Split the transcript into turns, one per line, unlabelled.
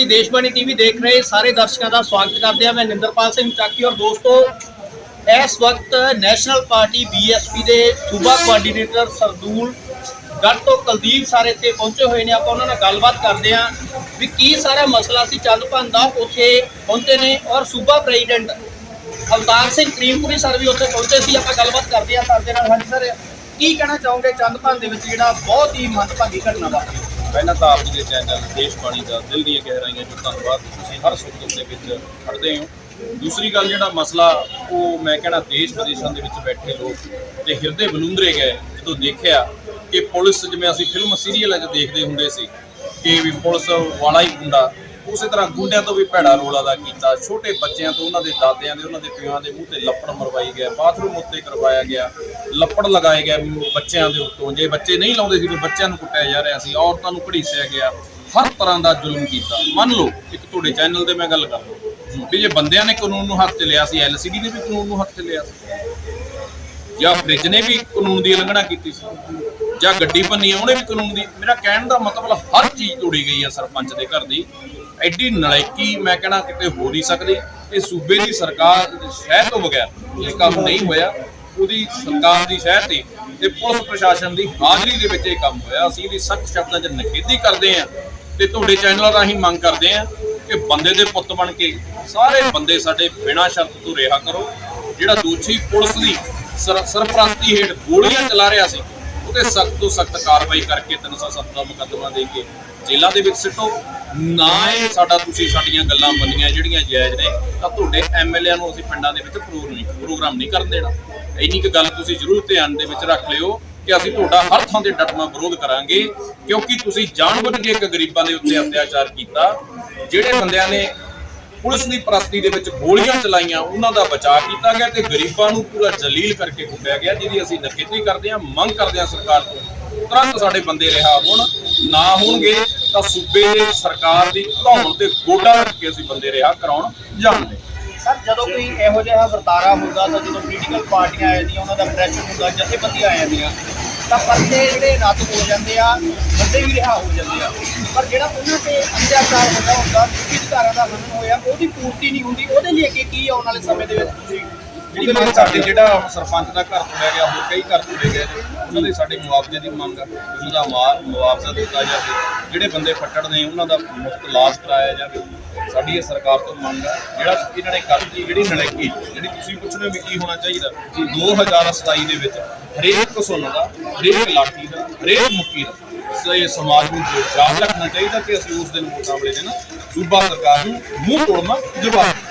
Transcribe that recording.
ਜੀ ਦੇਸ਼ਬਾਣੀ ਟੀਵੀ ਦੇਖ ਰਹੇ ਸਾਰੇ ਦਰਸ਼ਕਾਂ ਦਾ ਸਵਾਗਤ ਕਰਦੇ ਹਾਂ। ਮੈਂ ਨਿੰਦਰਪਾਲ ਸਿੰਘ ਚਾਕੀ ਔਰ ਦੋਸਤੋ, ਇਸ ਵਕਤ ਨੈਸ਼ਨਲ ਪਾਰਟੀ ਬੀਐਸਪੀ ਦੇ ਸੂਬਾ ਕੋਆਰਡੀਨੇਟਰ ਸਰਦੂਲ ਗੜ ਤੋਂ ਕੁਲਦੀਪ ਸਾਰੇ ਇੱਥੇ ਪਹੁੰਚੇ ਹੋਏ ਨੇ। ਆਪਾਂ ਉਹਨਾਂ ਨਾਲ ਗੱਲਬਾਤ ਕਰਦੇ ਹਾਂ ਵੀ ਕੀ ਸਾਰਾ ਮਸਲਾ ਸੀ ਚੰਦਪਨ ਦਾ ਉੱਥੇ ਪਹੁੰਚੇ ਨੇ ਔਰ ਸੂਬਾ ਪ੍ਰੈਜ਼ੀਡੈਂਟ ਅਵਤਾਰ ਸਿੰਘ ਕਰੀਮਪੁਰੀ ਸਰ ਵੀ ਉੱਥੇ ਪਹੁੰਚੇ ਸੀ। ਆਪਾਂ ਗੱਲਬਾਤ ਕਰਦੇ ਹਾਂ ਸਰ ਦੇ ਨਾਲ। ਹਾਂਜੀ ਸਰ, ਕੀ ਕਹਿਣਾ ਚਾਹੋਗੇ ਚੰਦਪਨ ਦੇ ਵਿੱਚ ਜਿਹੜਾ ਬਹੁਤ ਹੀ ਮੰਦਭਾਗੀ ਘਟਨਾ ਵਾਪਰੀ?
ਪਹਿਲਾਂ ਤਾਂ ਆਪ ਜੀ ਦੇ ਚੈਨਲ ਦੇਸ਼ ਬਾਣੀ ਦਾ ਦਿਲ ਦੀਆਂ ਗਹਿਰਾਈਆਂ ਜੋ ਧੰਨਵਾਦ ਤੁਸੀਂ ਹਰ ਸੁੱਖ ਦੇ ਵਿੱਚ ਖੜਦੇ ਹੋ। ਦੂਸਰੀ ਗੱਲ ਜਿਹੜਾ ਮਸਲਾ, ਉਹ ਮੈਂ ਕਹਿਣਾ ਦੇਸ਼ ਵਿਦੇਸ਼ਾਂ ਦੇ ਵਿੱਚ ਬੈਠੇ ਲੋਕ ਤੇ ਹਿਰਦੇ ਬਲੂੰਦਰੇ ਗਏ, ਜਦੋਂ ਦੇਖਿਆ ਕਿ ਪੁਲਿਸ ਜਿਵੇਂ ਅਸੀਂ ਫਿਲਮ ਸੀਰੀਅਲ 'ਚ ਦੇਖਦੇ ਹੁੰਦੇ ਸੀ ਕਿ ਵੀ ਪੁਲਿਸ ਵਾਲਾ ਹੀ ਗੁੰਡਾ, ਉਸੇ ਤਰ੍ਹਾਂ ਗੁੰਡਿਆਂ ਤੋਂ ਵੀ ਭੈੜਾ ਰੋਲ ਅਦਾ ਕੀਤਾ। ਛੋਟੇ ਬੱਚਿਆਂ ਤੋਂ, ਉਹਨਾਂ ਦੇ ਦਾਦਿਆਂ ਦੇ, ਉਹਨਾਂ ਦੇ ਪਿਓਾਂ ਦੇ ਮੂੰਹ ਤੇ ਲੱਪੜ ਮਰਵਾਈ ਗਿਆ, ਬਾਥਰੂਮ ਉੱਤੇ ਕਰਵਾਇਆ ਗਿਆ। ਲੱਪੜ ਲਗਾਏ ਗਏ ਬੱਚਿਆਂ ਦੇ ਉੱਤੋਂ। ਜੇ ਬੱਚੇ ਨਹੀਂ ਲਾਉਂਦੇ ਸੀ, ਫਿਰ ਬੱਚਿਆਂ ਨੂੰ ਕੁੱਟਿਆ ਜਾ ਰਿਹਾ ਸੀ। ਔਰਤਾਂ ਨੂੰ ਘੜੀਸਿਆ ਗਿਆ। ਹਰ ਤਰ੍ਹਾਂ ਦਾ ਜ਼ੁਲਮ ਕੀਤਾ। ਮੰਨ ਲਓ, ਇੱਕ ਤੁਹਾਡੇ ਚੈਨਲ ਤੇ ਮੈਂ ਗੱਲ ਕਰਦਾ ਵੀ ਜੇ ਬੰਦਿਆਂ ਨੇ ਕਾਨੂੰਨ ਨੂੰ ਹੱਥ 'ਚ ਲਿਆ ਸੀ ਐਲਸੀਡੀ ਨੇ ਵੀ ਕਾਨੂੰਨ ਨੂੰ ਹੱਥ 'ਚ ਲਿਆ ਸੀ। ਜਾਂ ਫ੍ਰਿਜ ਨੇ ਵੀ ਕਾਨੂੰਨ ਦੀ ਉਲੰਘਣਾ ਕੀਤੀ ਸੀ। ਜਾਂ ਗੱਡੀ ਭੰਨੀ ਉਹਨੇ ਵੀ ਕਾਨੂੰਨ ਦੀ। ਮੇਰਾ ਕਹਿਣ ਦਾ ਮਤਲਬ ਹਰ ਚੀਜ਼ ਤੋੜੀ ਗਈ ਆ ਸਰਪੰਚ ਦੇ ਘਰ ਦੀ। ਐਡੀ ਨਲਾਇਕੀ ਮੈਂ ਕਹਿਣਾ ਕਿਤੇ ਹੋ ਨਹੀਂ ਸਕਦੀ। ਇਹ ਸੂਬੇ ਦੀ ਸਰਕਾਰ ਸ਼ਹਿਰ ਤੋਂ ਬਗੈਰ ਇਹ ਕੰਮ ਨਹੀਂ ਹੋਇਆ। ਉਹਦੀ ਸਰਕਾਰ ਦੀ ਸ਼ਹਿ ਤੇ ਤੇ ਪੁਲਿਸ ਪ੍ਰਸ਼ਾਸਨ ਦੀ ਹਾਜ਼ਰੀ ਦੇ ਵਿੱਚ ਇਹ ਕੰਮ ਹੋਇਆ। ਅਸੀਂ ਇਹਦੀ ਸਖਤ ਸ਼ਬਦਾਂ 'ਚ ਨਿਖੇਧੀ ਕਰਦੇ ਹਾਂ ਤੇ ਤੁਹਾਡੇ ਚੈਨਲਾਂ ਰਾਹੀਂ ਮੰਗ ਕਰਦੇ ਹਾਂ ਕਿ ਬੰਦੇ ਦੇ ਪੁੱਤ ਬਣ ਕੇ ਸਾਰੇ ਬੰਦੇ ਸਾਡੇ ਬਿਨਾਂ ਸ਼ਰਤ ਤੋਂ ਰਿਹਾ ਕਰੋ। ਜਿਹੜਾ ਦੋਸ਼ੀ ਪੁਲਿਸ ਦੀ ਸਰਪ੍ਰਸਤੀ ਹੇਠ ਗੋਲੀਆਂ ਚਲਾ ਰਿਹਾ ਸੀ, ਉਹਦੇ ਸਖਤ ਤੋਂ ਸਖਤ ਕਾਰਵਾਈ ਕਰਕੇ 307 ਦਾ ਮੁਕੱਦਮਾ ਦੇ ਕੇ ਜੇਲ੍ਹਾਂ ਦੇ ਵਿੱਚ ਸਿੱਟੋ। ਨਾ ਇਹ ਸਾਡਾ ਤੁਸੀਂ ਸਾਡੀਆਂ ਗੱਲਾਂ ਮੰਨੀਆਂ ਜਿਹੜੀਆਂ ਜਾਇਜ਼ ਨੇ, ਤਾਂ ਤੁਹਾਡੇ ਐਮਐਲਏ ਨੂੰ ਅਸੀਂ ਪਿੰਡਾਂ ਦੇ ਵਿੱਚ ਪ੍ਰੋਗਰਾਮ ਨਹੀਂ ਕਰਨ ਦੇਣਾ। ਇੰਨੀ ਕੁ ਗੱਲ ਤੁਸੀਂ ਜ਼ਰੂਰ ਧਿਆਨ ਦੇ ਵਿੱਚ ਰੱਖ ਲਿਓ ਕਿ ਅਸੀਂ ਤੁਹਾਡਾ ਹਰ ਥਾਂ ਤੇ ਡਟਵਾਂ ਵਿਰੋਧ ਕਰਾਂਗੇ, ਕਿਉਂਕਿ ਤੁਸੀਂ ਜਾਣਬੁੱਝ ਕੇ ਇੱਕ ਗਰੀਬਾਂ ਦੇ ਉੱਤੇ ਅਤਿਆਚਾਰ ਕੀਤਾ, ਜਿਹੜੇ ਬੰਦਿਆਂ ਨੇ ਪੁਲਿਸ ਦੀ ਪ੍ਰਸਤੀ ਦੇ ਵਿੱਚ ਗੋਲੀਆਂ ਚਲਾਈਆਂ, ਉਹਨਾਂ ਦਾ ਬਚਾਅ ਕੀਤਾ ਗਿਆ ਤੇ ਗਰੀਬਾਂ ਨੂੰ ਪੂਰਾ ਜਲੀਲ ਕਰਕੇ ਕੁੱਟਿਆ ਗਿਆ, ਜਿਹਦੀ ਅਸੀਂ ਨਖੇਤੀ ਕਰਦੇ ਹਾਂ, ਮੰਗ ਕਰਦੇ ਹਾਂ ਸਰਕਾਰ ਤੋਂ। ਤੁਰੰਤ ਸਾਡੇ ਬੰਦੇ ਰਿਹਾ ਹੋਣ, ਨਾ ਹੋਣਗੇ ਤਾਂ ਸੂਬੇ ਦੇ ਸਰਕਾਰ ਦੀ ਧੌਣ ਤੇ ਗੋਡਾ ਰੱਖ ਕੇ ਅਸੀਂ ਬੰਦੇ ਰਿਹਾ ਕਰਾਉਣ ਜਾਣਦੇ।
ਜਦੋਂ ਕੋਈ ਇਹੋ ਜਿਹਾ ਵਰਤਾਰਾ ਹੁੰਦਾ ਤਾਂ ਜਦੋਂ ਪੋਲੀਟੀਕਲ ਪਾਰਟੀਆਂ ਆ ਜਾਂਦੀਆਂ ਉਹਨਾਂ ਦਾ ਪ੍ਰੈਸ਼ਰ ਹੁੰਦਾ, ਜਥੇਬੰਦੀਆਂ ਆ ਜਾਂਦੀਆਂ, ਤਾਂ ਪਰਚੇ ਜਿਹੜੇ ਰੱਦ ਹੋ ਜਾਂਦੇ ਆ ਬੰਦੇ ਵੀ ਰਿਹਾ ਹੋ ਜਾਂਦੇ ਆ। ਪਰ ਜਿਹੜਾ ਉਹਨਾਂ ਤੇ ਅੰਤਿਆਚਾਰ ਹੁੰਦਾ ਹੁੰਦਾ ਦੂਜੀ ਅਧਿਕਾਰਾਂ ਦਾ ਹਨਨ ਹੋਇਆ, ਉਹਦੀ ਪੂਰਤੀ ਨਹੀਂ ਹੁੰਦੀ, ਉਹਦੇ ਲਈ ਅੱਗੇ ਕੀ ਆਉਣ ਵਾਲੇ ਸਮੇਂ ਦੇ ਵਿੱਚ ਤੁਸੀਂ?
ਉਹਦੇ ਲਈ ਸਾਡੇ ਜਿਹੜਾ ਸਰਪੰਚ ਦਾ ਘਰ ਤੋੜਿਆ ਗਿਆ, ਹੋਰ ਕਈ ਘਰ ਤੋੜੇ ਗਏ ਨੇ, ਉਹਨਾਂ ਦੇ ਸਾਡੇ ਮੁਆਵਜ਼ੇ ਦੀ ਮੰਗ ਆ, ਉਹਨਾਂ ਦਾ ਮਾਰ ਮੁਆਵਜ਼ਾ ਦਿੱਤਾ ਜਾਵੇ, ਜਿਹੜੇ ਬੰਦੇ ਫੱਟੜ ਨੇ, ਉਹਨਾਂ ਦਾ ਮੁਫਤ ਇਲਾਜ ਕਰਾਇਆ ਜਾਵੇ, ਸਾਡੀ ਇਹ ਸਰਕਾਰ ਤੋਂ ਮੰਗ ਆ, ਜਿਹੜਾ ਇਹਨਾਂ ਨੇ ਕਰਤੀ ਜਿਹੜੀ ਨਲਾਇਕੀ ਜਿਹੜੀ ਤੁਸੀਂ ਪੁੱਛ ਹੋ ਵੀ ਕੀ ਹੋਣਾ ਚਾਹੀਦਾ ਕਿ 2027 ਦੇ ਵਿੱਚ ਹਰੇਕ ਕਸੁੰਨ ਦਾ, ਹਰੇਕ ਲਾਠੀ ਦਾ, ਹਰੇਕ ਮੁੱਕੀ ਦਾ ਸੋ ਸਮਾਜ ਨੂੰ ਯਾਦ ਰੱਖਣਾ ਚਾਹੀਦਾ ਕਿ ਅਸੀਂ ਉਸ ਦਿਨ ਵੋਟਾਂ ਦੇ ਦਿਨ ਸੂਬਾ ਸਰਕਾਰ ਨੂੰ ਮੂੰਹ ਤੋੜਨਾ, ਜਵਾਬ